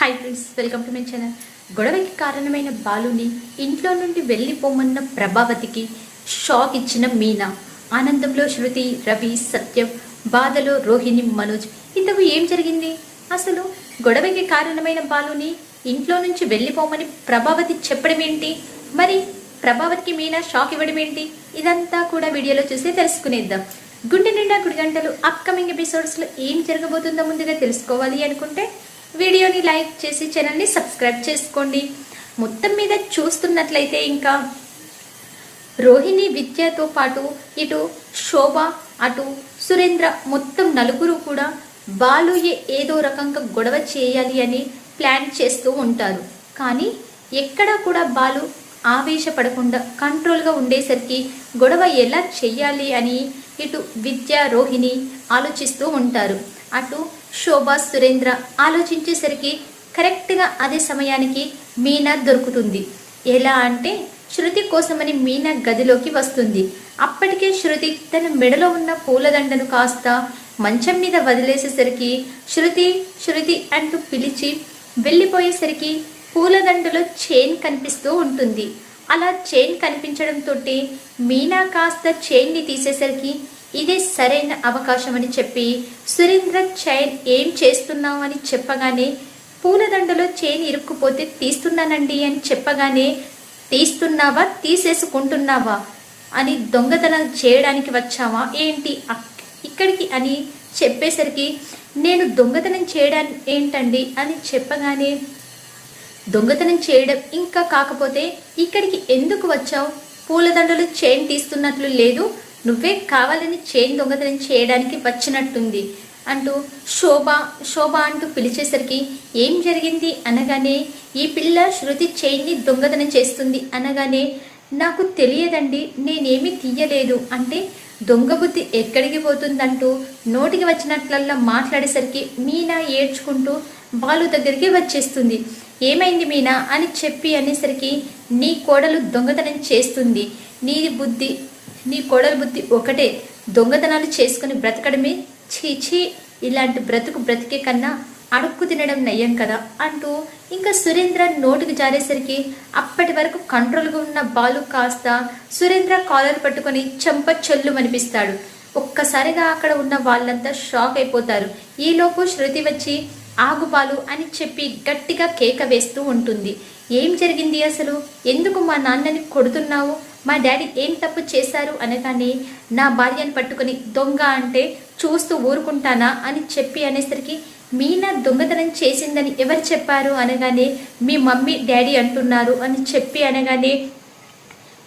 Hi friends welcome to my channel గొడవకి కారణమైన బాలుని ఇంట్లో నుండి వెళ్ళిపోమన్న ప్రభావతికి షాక్ ఇచ్చిన మీనా. ఆనందంలో శృతి రవి సత్యం బాధలో రోహిణి మనోజ్ ఇంతకు ఏం జరిగింది? అసలు గొడవకి కారణమైన బాలుని ఇంట్లో నుంచి వెళ్ళిపోమని ప్రభావతి చెప్పడం ఏంటి? మరి ప్రభావతికి మీనా షాక్ ఇవ్వడం ఏంటి? ఇదంతా కూడా వీడియోలో చూసి తెలుసుకునేద్దాం. గుండె నిండా గుడి గంటలు అప్కమింగ్ ఎపిసోడ్స్లో ఏం జరగబోతుందో ముందుగా తెలుసుకోవాలి అనుకుంటే వీడియోని లైక్ చేసి ఛానల్ని సబ్స్క్రైబ్ చేసుకోండి. మొత్తం మీద చూస్తున్నట్లయితే ఇంకా రోహిణి విద్యతో పాటు ఇటు శోభ అటు సురేంద్ర మొత్తం నలుగురు కూడా బాలు ఏ- ఏదో రకంగా గొడవ చేయాలి అని ప్లాన్ చేస్తూ ఉంటారు. కానీ ఎక్కడా కూడా బాలు ఆవేశపడకుండా కంట్రోల్గా ఉండేసరికి గొడవ ఎలా చెయ్యాలి అని ఇటు విద్య రోహిణి ఆలోచిస్తూ ఉంటారు. అటు శోభా సురేంద్ర ఆలోచించేసరికి కరెక్ట్గా అదే సమయానికి మీనా దొరుకుతుంది. ఎలా అంటే శృతి కోసమని మీనా గదిలోకి వస్తుంది. అప్పటికే శృతి తన మెడలో ఉన్న పూలదండను కాస్త మంచం మీద వదిలేసేసరికి శృతి శృతి అంటూ పిలిచి వెళ్ళిపోయేసరికి పూలదండలో చైన్ కనిపిస్తూ ఉంటుంది. అలా చైన్ కనిపించడంతో మీనా కాస్త చైన్ని తీసేసరికి ఇదే సరైన అవకాశం అని చెప్పి సురేంద్ర చైన్ ఏం చేస్తున్నావు అని చెప్పగానే పూలదండలో చైన్ ఇరుక్కుపోతే తీస్తున్నానండి అని చెప్పగానే తీస్తున్నావా? తీసేసుకుంటున్నావా? అని దొంగతనం చేయడానికి వచ్చావా? ఏంటి అక్- ఇక్కడికి అని చెప్పేసరికి నేను దొంగతనం చేయడం ఏంటండి? అని చెప్పగానే దొంగతనం చేయడం ఇంకా కాకపోతే ఇక్కడికి ఎందుకు వచ్చావు? పూలదండలు చైన్ తీస్తున్నట్లు లేదు. నువ్వే కావాలని చైన్ దొంగతనం చేయడానికి వచ్చినట్టుంది అంటూ శోభ శోభ అంటూ పిలిచేసరికి ఏం జరిగింది అనగానే ఈ పిల్ల శృతి చైన్ని దొంగతనం చేస్తుంది అనగానే నాకు తెలియదండి నేనేమీ తీయలేదు అంటే దొంగ బుద్ధి ఎక్కడికి పోతుందంటూ నోటికి వచ్చినట్లల్లా మాట్లాడేసరికి మీనా ఏడ్చుకుంటూ బాలు దగ్గరికి వచ్చేస్తుంది. ఏమైంది మీనా అని చెప్పి అనేసరికి నీ కోడలు దొంగతనం చేస్తుంది నీ బుద్ధి నీ కోడలు బుద్ధి ఒకటే. దొంగతనాలు చేసుకుని బ్రతకడమే. చీచీ ఇలాంటి బ్రతుకు బ్రతికే కన్నా అడుక్కు తినడం నయ్యం కదా అంటూ ఇంకా సురేంద్ర నోటికి జారేసరికి అప్పటి వరకు కంట్రోల్గా ఉన్న బాలు కాస్త సురేంద్ర కాలర్ పట్టుకొని చెంప చెల్లు అనిపిస్తాడు ఒక్కసారిగా అక్కడ ఉన్న వాళ్ళంతా షాక్ అయిపోతారు. ఈలోపు శృతి వచ్చి ఆగు బాలు అని చెప్పి గట్టిగా కేక వేస్తూ ఉంటుంది. ఏం జరిగింది అసలు? ఎందుకు మా నాన్నని కొడుతున్నావు? మా డాడీ ఏం తప్పు చేశారు? అనగానే నా భార్యను పట్టుకొని దొంగ అంటే చూస్తూ ఊరుకుంటానా? అని చెప్పి అనేసరికి మీనా దొంగతనం చేసిందని ఎవరు చెప్పారు? అనగానే మీ మమ్మీ డాడీ అంటున్నారు అని చెప్పి అనగానే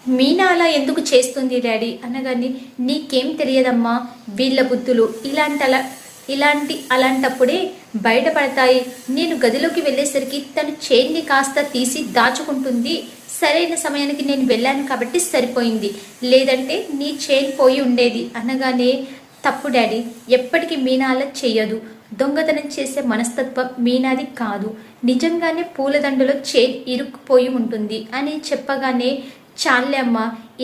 మీనా అలా ఎందుకు చేస్తుంది డాడీ? అనగానే నీకేం తెలియదమ్మా వీళ్ళ బుద్ధులు ఇలాంటి అలా ఇలాంటి అలాంటప్పుడే బయటపడతాయి. నేను గదిలోకి వెళ్ళేసరికి తను చైన్ని కాస్త తీసి దాచుకుంటుంది. సరైన సమయానికి నేను వెళ్ళాను కాబట్టి సరిపోయింది. లేదంటే నీ చైన్ పోయి ఉండేది. అనగానే తప్పు డాడీ ఎప్పటికీ మీనాల చెయ్యదు. దొంగతనం చేసే మనస్తత్వం మీనాది కాదు. నిజంగానే పూలదండలో చైన్ ఇరుక్కుపోయి ఉంటుంది అని చెప్పగానే చాలే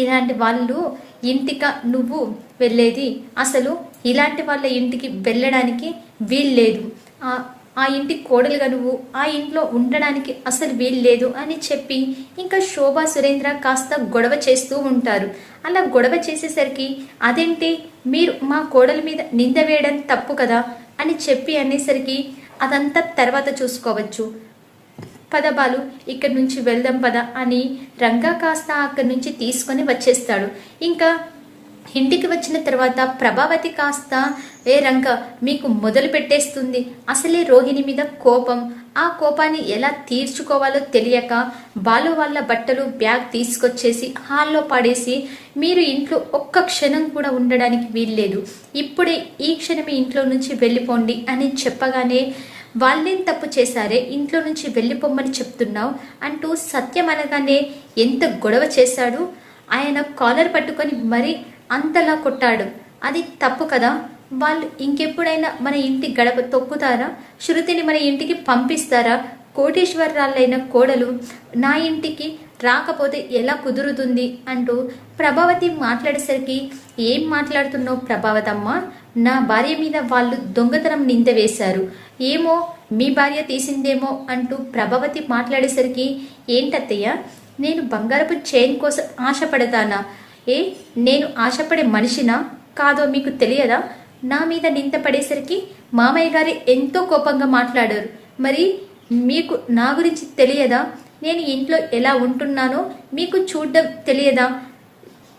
ఇలాంటి వాళ్ళు ఇంటిక నువ్వు వెళ్ళేది. అసలు ఇలాంటి వాళ్ళ ఇంటికి వెళ్ళడానికి వీల్లేదు. ఆ ఇంటి కోడలుగా నువ్వు ఆ ఇంట్లో ఉండడానికి అసలు వీల్లేదు అని చెప్పి ఇంకా శోభా సురేంద్ర కాస్త గొడవ చేస్తూ ఉంటారు. అలా గొడవ చేసేసరికి అదేంటి? మీరు మా కోడల మీద నింద వేయడం తప్పు కదా? అని చెప్పి అనేసరికి అదంతా తర్వాత చూసుకోవచ్చు. పద బాలు ఇక్కడి నుంచి వెళ్దాం పద అని రంగా కాస్త అక్కడి నుంచి తీసుకొని వచ్చేస్తాడు. ఇంకా ఇంటికి వచ్చిన తర్వాత ప్రభావతి కాస్త ఏ రంగ మీకు మొదలు పెట్టేస్తుంది. అసలే రోహిణి మీద కోపం. ఆ కోపాన్ని ఎలా తీర్చుకోవాలో తెలియక బాలు వాళ్ళ బట్టలు బ్యాగ్ తీసుకొచ్చేసి హాల్లో పాడేసి మీరు ఇంట్లో ఒక్క క్షణం కూడా ఉండడానికి వీల్లేదు. ఇప్పుడే ఈ క్షణమే ఇంట్లో నుంచి వెళ్ళిపోండి అని చెప్పగానే వాళ్ళేం తప్పు చేశారే? ఇంట్లో నుంచి వెళ్ళిపోమ్మని చెప్తున్నావు? అంటూ సత్యం అనగానే ఎంత గొడవ చేశాడు? ఆయన కాలర్ పట్టుకొని మరీ అంతలా కొట్టాడు. అది తప్పు కదా? వాళ్ళు ఇంకెప్పుడైనా మన ఇంటి గడప తొక్కుతారా? శృతిని మన ఇంటికి పంపిస్తారా? కోటేశ్వరరాళ్ళైన కోడలు నా ఇంటికి రాకపోతే ఎలా కుదురుతుంది? అంటూ ప్రభావతి మాట్లాడేసరికి ఏం మాట్లాడుతున్నావు ప్రభావతమ్మ? నా భార్య మీద వాళ్ళు దొంగతనం నింద వేశారు. ఏమో మీ భార్య తీసిందేమో అంటూ ప్రభావతి మాట్లాడేసరికి ఏంటత్తయ్య? నేను బంగారపు చైన్ కోసం ఆశపడతానా? ఏ నేను ఆశపడే మనిషినా కాదో మీకు తెలియదా? నా మీద నింత పడేసరికి మామయ్య గారు ఎంతో కోపంగా మాట్లాడారు. మరి మీకు నా గురించి తెలియదా? నేను ఇంట్లో ఎలా ఉంటున్నానో మీకు చూడడం తెలియదా?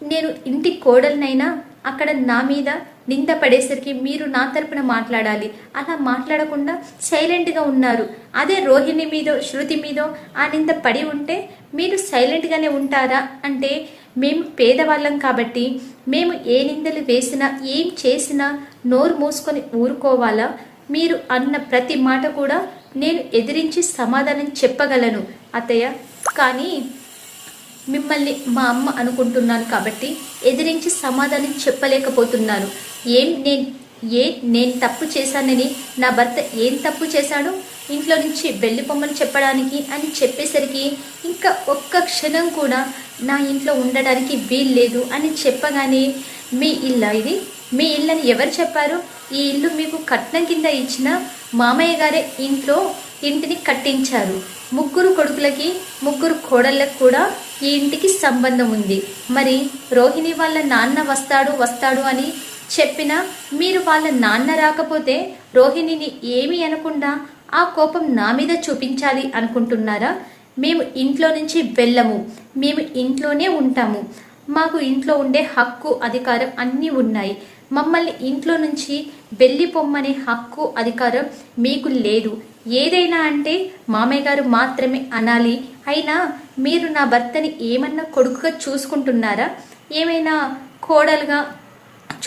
నేను ఇంటి కోడలనైనా అక్కడ నా మీద నింద పడేసరికి మీరు నా తరపున మాట్లాడాలి. అలా మాట్లాడకుండా సైలెంట్గా ఉన్నారు. అదే రోహిణి మీదో శృతి మీదో ఆ నింద పడి ఉంటే మీరు సైలెంట్గానే ఉంటారా? అంటే మేము పేదవాళ్ళం కాబట్టి మేము ఏ నిందలు వేసినా ఏం చేసినా నోరు మూసుకొని ఊరుకోవాలా? మీరు అన్న ప్రతి మాట కూడా నేను ఎదిరించి సమాధానం చెప్పగలను అత్తయ్య. కానీ మిమ్మల్ని మా అమ్మ అనుకుంటున్నాను కాబట్టి ఎదిరించి సమాధానం చెప్పలేకపోతున్నాను ఏం నేను ఏ నేను తప్పు చేశానని? నా భర్త ఏం తప్పు చేశాడు? ఇంట్లో నుంచి వెళ్ళిపోమ్మని చెప్పడానికి అని చెప్పేసరికి ఇంకా ఒక్క క్షణం కూడా నా ఇంట్లో ఉండడానికి వీలు లేదు అని చెప్పగానే మీ ఇల్లా ఇది? మీ ఇల్లని ఎవరు చెప్పారు? ఈ ఇల్లు మీకు కట్నం కింద ఇచ్చిన మామయ్య గారే ఇంట్లో ఇంటిని కట్టించారు. ముగ్గురు కొడుకులకి ముగ్గురు కోడళ్ళకి కూడా ఈ ఇంటికి సంబంధం ఉంది. మరి రోహిణి వాళ్ళ నాన్న వస్తాడు వస్తాడు అని చెప్పినా మీరు వాళ్ళ నాన్న రాకపోతే రోహిణిని ఏమి అనకుండా ఆ కోపం నా మీద చూపించాలి అనుకుంటున్నారా? మేము ఇంట్లో నుంచి వెళ్ళము. మేము ఇంట్లోనే ఉంటాము. మాకు ఇంట్లో ఉండే హక్కు అధికారం అన్నీ ఉన్నాయి. మమ్మల్ని ఇంట్లో నుంచి వెళ్ళిపోమ్మనే హక్కు అధికారం మీకు లేదు. ఏదైనా అంటే మామయ్య గారు మాత్రమే అనాలి. అయినా మీరు నా భర్తని ఏమన్నా కొడుకుగా చూసుకుంటున్నారా? ఏమైనా కోడలుగా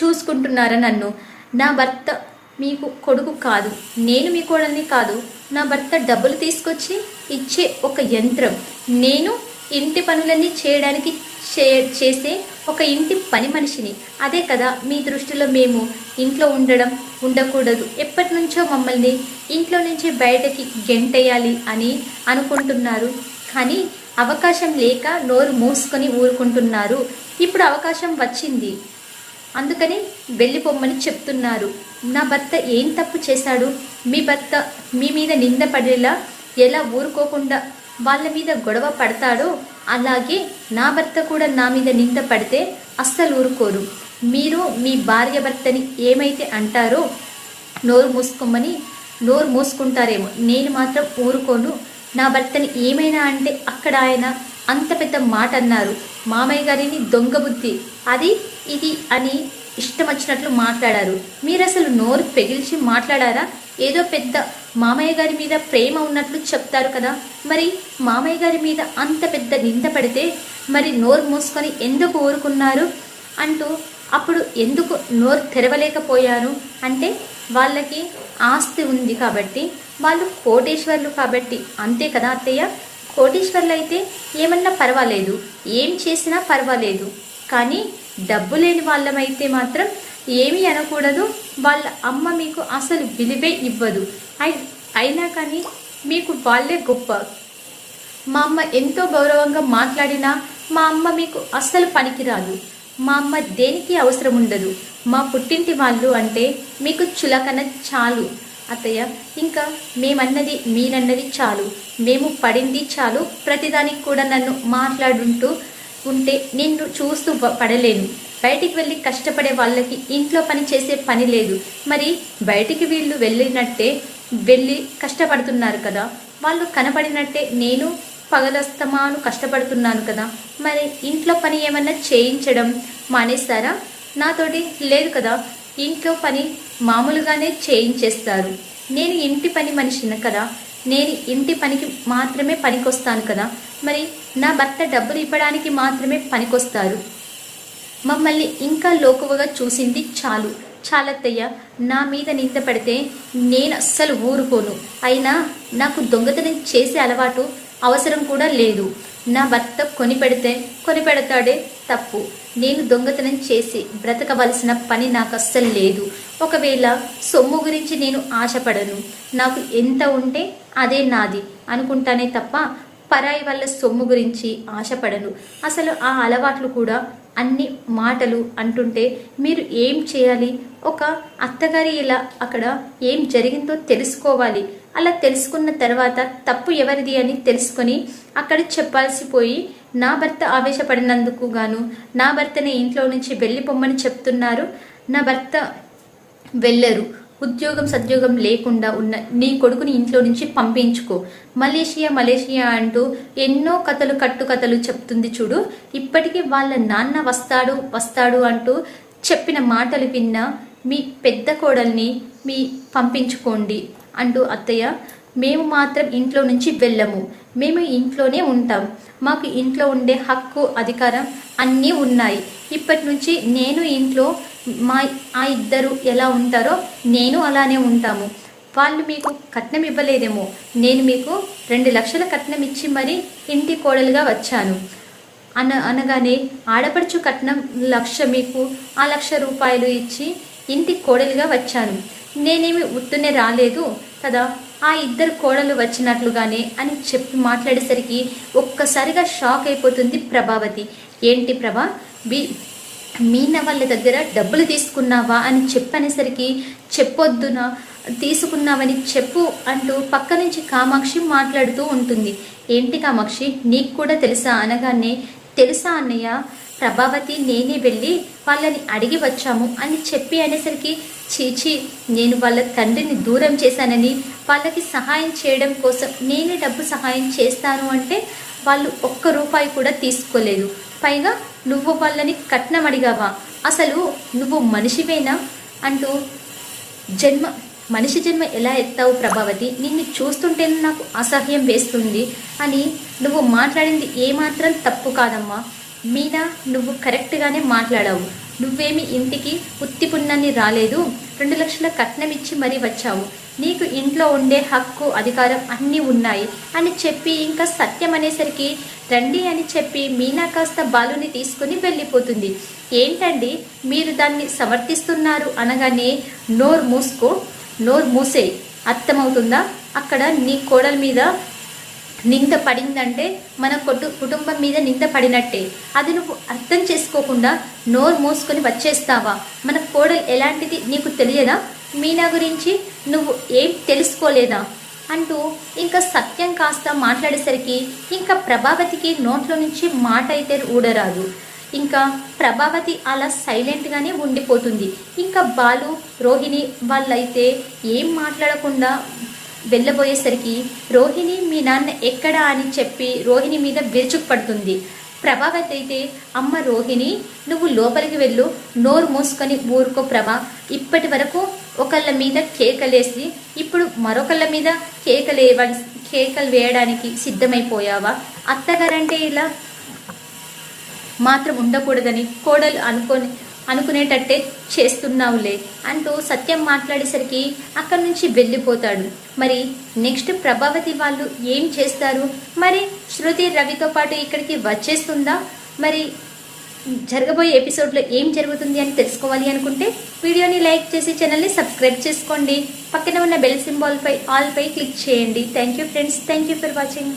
చూసుకుంటున్నారా నన్ను? నా భర్త మీకు కొడుకు కాదు. నేను మీ కోడల్ని కాదు. నా భర్త డబ్బులు తీసుకొచ్చి ఇచ్చే ఒక యంత్రం. నేను ఇంటి పనులన్నీ చేయడానికి చే చేసే ఒక ఇంటి పని మనిషిని. అదే కదా మీ దృష్టిలో మేము ఇంట్లో ఉండడం ఉండకూడదు. ఎప్పటి నుంచో మమ్మల్ని ఇంట్లో నుంచి బయటకి గెంటేయాలి అని అనుకుంటున్నారు. కానీ అవకాశం లేక నోరు మూసుకొని ఊరుకుంటున్నారు. ఇప్పుడు అవకాశం వచ్చింది. అందుకని వెళ్ళిపోమ్మని చెప్తున్నారు. నా భర్త ఏం తప్పు చేశాడు? మీ భర్త మీ మీద నింద పడేలా ఎలా ఊరుకోకుండా వాళ్ళ మీద గొడవ పడతాడో అలాగే నా భర్త కూడా నా మీద నింద పడితే అస్సలు ఊరుకోరు. మీరు మీ భార్య భర్తని ఏమైతే అంటారో నోరు మూసుకోమని నోరు మూసుకుంటారేమో. నేను మాత్రం ఊరుకోను. నా భర్తని ఏమైనా అంటే అక్కడ ఆయన అంత పెద్ద మాట అన్నారు మామయ్య గారిని దొంగ బుద్ధి. అది ఇది అని ఇష్టం వచ్చినట్లు మాట్లాడారు. మీరు అసలు నోరు పెగిల్చి మాట్లాడారా? ఏదో పెద్ద మామయ్య గారి మీద ప్రేమ ఉన్నట్లు చెప్తారు కదా. మరి మామయ్య గారి మీద అంత పెద్ద నింద పడితే మరి నోరు మూసుకొని ఎందుకు ఊరుకున్నారు? అంటూ అప్పుడు ఎందుకు నోరు తెరవలేకపోయారు? అంటే వాళ్ళకి ఆస్తి ఉంది కాబట్టి వాళ్ళు కోటేశ్వర్లు కాబట్టి అంతే కదా అత్తయ్య? కోటేశ్వర్లు అయితే ఏమన్నా పర్వాలేదు. ఏం చేసినా పర్వాలేదు. కానీ డబ్బు లేని వాళ్ళమైతే మాత్రం ఏమీ అనకూడదు. వాళ్ళ అమ్మ మీకు అసలు విలువే ఇవ్వదు. అయినా కానీ మీకు వాళ్ళే గొప్ప. మా అమ్మ ఎంతో గౌరవంగా మాట్లాడినా మా అమ్మ మీకు అస్సలు పనికిరాదు. మా అమ్మ దేనికి అవసరం ఉండదు. మా పుట్టింటి వాళ్ళు అంటే మీకు చులకన చాలు. అత్తయ్య ఇంకా మేమన్నది మీరన్నది చాలు. మేము పడింది చాలు. ప్రతిదానికి కూడా నన్ను మాట్లాడుంటూ ఉంటే నిన్ను చూస్తూ పడలేను. బయటికి వెళ్ళి కష్టపడే వాళ్ళకి ఇంట్లో పని చేసే పని లేదు. మరి బయటికి వీళ్ళు వెళ్ళినట్టే వెళ్ళి కష్టపడుతున్నారు కదా. వాళ్ళు కనపడినట్టే నేను పగలస్తమాను కష్టపడుతున్నాను కదా. మరి ఇంట్లో పని ఏమన్నా చేయించడం మానేస్తారా? నాతోటి లేదు కదా. ఇంట్లో పని మామూలుగానే చేయించేస్తారు. నేను ఇంటి పని మనిషిని కదా. నేను ఇంటి పనికి మాత్రమే పనికొస్తాను కదా. మరి నా భర్త డబ్బులు ఇవ్వడానికి మాత్రమే పనికొస్తారు. మమ్మల్ని ఇంకా లోకువగా చూసింది చాలు. చాలత్తయ్య నా మీద నింద పెడితే నేను అస్సలు ఊరుకోను. అయినా నాకు దొంగతనం చేసే అలవాటు అవసరం కూడా లేదు. నా భర్త కొని పెడితే కొని పెడతాడే తప్పు. నేను దొంగతనం చేసి బ్రతకవలసిన పని నాకు అస్సలు లేదు. ఒకవేళ సొమ్ము గురించి నేను ఆశపడను నాకు ఎంత ఉంటే అదే నాది అనుకుంటానే తప్ప పరాయి వల్ల సొమ్ము గురించి ఆశపడను. అసలు ఆ అలవాట్లు కూడా అన్ని మాటలు అంటుంటే మీరు ఏం చేయాలి? ఒక అత్తగారి ఇలా అక్కడ ఏం జరిగిందో తెలుసుకోవాలి. అలా తెలుసుకున్న తర్వాత తప్పు ఎవరిది అని తెలుసుకొని అక్కడ చెప్పాల్సి పోయి నా భర్త ఆవేశపడినందుకు గాను నా భర్తని ఇంట్లో నుంచి వెళ్ళిపోమ్మని చెప్తున్నారు. నా భర్త వెళ్ళరు. ఉద్యోగం సద్యోగం లేకుండా ఉన్న నీ కొడుకుని ఇంట్లో నుంచి పంపించుకో. మలేషియా మలేషియా అంటూ ఎన్నో కథలు కట్టు కథలు చెప్తుంది చూడు. ఇప్పటికీ వాళ్ళ నాన్న వస్తాడు వస్తాడు అంటూ చెప్పిన మాటలు విన్న మీ పెద్ద కోడల్ని మీ పంపించుకోండి అంటూ అత్తయ్య మేము మాత్రం ఇంట్లో నుంచి వెళ్ళము. మేము ఇంట్లోనే ఉంటాం. మాకు ఇంట్లో ఉండే హక్కు అధికారం అన్నీ ఉన్నాయి. ఇప్పటి నుంచి నేను ఇంట్లో మా ఆ ఇద్దరు ఎలా ఉంటారో నేను అలానే ఉంటాము. వాళ్ళు మీకు కట్నం ఇవ్వలేదేమో. నేను మీకు రెండు లక్షల కట్నం ఇచ్చి మరీ ఇంటి కోడలుగా వచ్చాను. అన అనగానే ఆడపడుచు కట్నం లక్ష మీకు ఆ లక్ష రూపాయలు ఇచ్చి ఇంటి కోడలుగా వచ్చాను. నేనేమి ఉత్తునే రాలేదు కదా ఆ ఇద్దరు కోడలు వచ్చినట్లుగానే అని చెప్పి మాట్లాడేసరికి ఒక్కసారిగా షాక్ అయిపోతుంది ప్రభావతి. ఏంటి ప్రభా? బి మీన వాళ్ళ దగ్గర డబ్బులు తీసుకున్నావా అని చెప్పనేసరికి చెప్పొద్దునా తీసుకున్నావని చెప్పు అంటూ పక్క నుంచి కామాక్షి మాట్లాడుతూ ఉంటుంది. ఏంటి కామాక్షి నీకు కూడా తెలుసా? అనగానే తెలుసా అన్నయ్య ప్రభావతి నేనే వెళ్ళి వాళ్ళని అడిగి వచ్చాము అని చెప్పి అనేసరికి చీచి నేను వాళ్ళ తండ్రిని దూరం చేశానని వాళ్ళకి సహాయం చేయడం కోసం నేనే డబ్బు సహాయం చేస్తాను అంటే వాళ్ళు ఒక్క రూపాయి కూడా తీసుకోలేదు. పైగా నువ్వు వాళ్ళని కట్నం అడిగావా అసలు నువ్వు మనిషివేనా? అంటూ జన్మ మనిషి జన్మ ఎలా ఎత్తావు ప్రభావతి? నిన్ను చూస్తుంటే నాకు అసహ్యం వేస్తుంది అని నువ్వు మాట్లాడింది ఏమాత్రం తప్పు కాదమ్మా. మీనా నువ్వు కరెక్ట్గానే మాట్లాడావు. నువ్వేమి ఇంటికి ఉత్తి పుణ్యాన్ని రాలేదు? రెండు లక్షల కట్నం ఇచ్చి మరీ వచ్చావు. నీకు ఇంట్లో ఉండే హక్కు అధికారం అన్నీ ఉన్నాయి అని చెప్పి ఇంకా సత్యం అనేసరికి రండి అని చెప్పి మీనా కాస్త బాలుని తీసుకుని వెళ్ళిపోతుంది. ఏంటండి మీరు దాన్ని సమర్థిస్తున్నారు అనగానే నోరు మూసుకో నోరు మూసే. అర్థమవుతుందా? అక్కడ నీ కోడల మీద నింద పడిందంటే మన కొట్టు కుటుంబం మీద నింద పడినట్టే. అది నువ్వు అర్థం చేసుకోకుండా నోరు మూసుకొని వచ్చేస్తావా? మన కోడలు ఎలాంటిది నీకు తెలియదా? మీనా గురించి నువ్వు ఏం తెలుసుకోలేదా? అంటూ ఇంకా సత్యం కాస్త మాట్లాడేసరికి ఇంకా ప్రభావతికి నోట్లో నుంచి మాట అయితే ఊడరాదు. ఇంకా ప్రభావతి అలా సైలెంట్గానే ఉండిపోతుంది. ఇంకా బాలు రోహిణి వాళ్ళైతే ఏం మాట్లాడకుండా వెళ్ళబోయేసరికి రోహిణి మీ నాన్న ఎక్కడా? అని చెప్పి రోహిణి మీద విరుచుకుపడుతుంది ప్రభావతి అయితే అమ్మ రోహిణి నువ్వు లోపలికి వెళ్ళు. నోరు మూసుకొని ఊరుకో ప్రభా. ఇప్పటి వరకు ఒకళ్ళ మీద కేకలేసి ఇప్పుడు మరొకళ్ళ మీద కేకలేవ కేకలు వేయడానికి సిద్ధమైపోయావా? అత్తగారంటే ఇలా మాత్రం ఉండకూడదని కోడలు అనుకొని అనుకునేటట్టే చేస్తున్నావులే అంటూ సత్యం మాట్లాడేసరికి అక్కడి నుంచి వెళ్ళిపోతాడు. మరి నెక్స్ట్ ప్రభావతి వాళ్ళు ఏం చేస్తారు? మరి శృతి రవితో పాటు ఇక్కడికి వచ్చేస్తుందా? మరి జరగబోయే ఎపిసోడ్లో ఏం జరుగుతుంది అని తెలుసుకోవాలి అనుకుంటే వీడియోని లైక్ చేసి ఛానల్ని సబ్స్క్రైబ్ చేసుకోండి. పక్కన ఉన్న బెల్ సింబాల్పై ఆల్పై క్లిక్ చేయండి. Thank you friends thank you for watching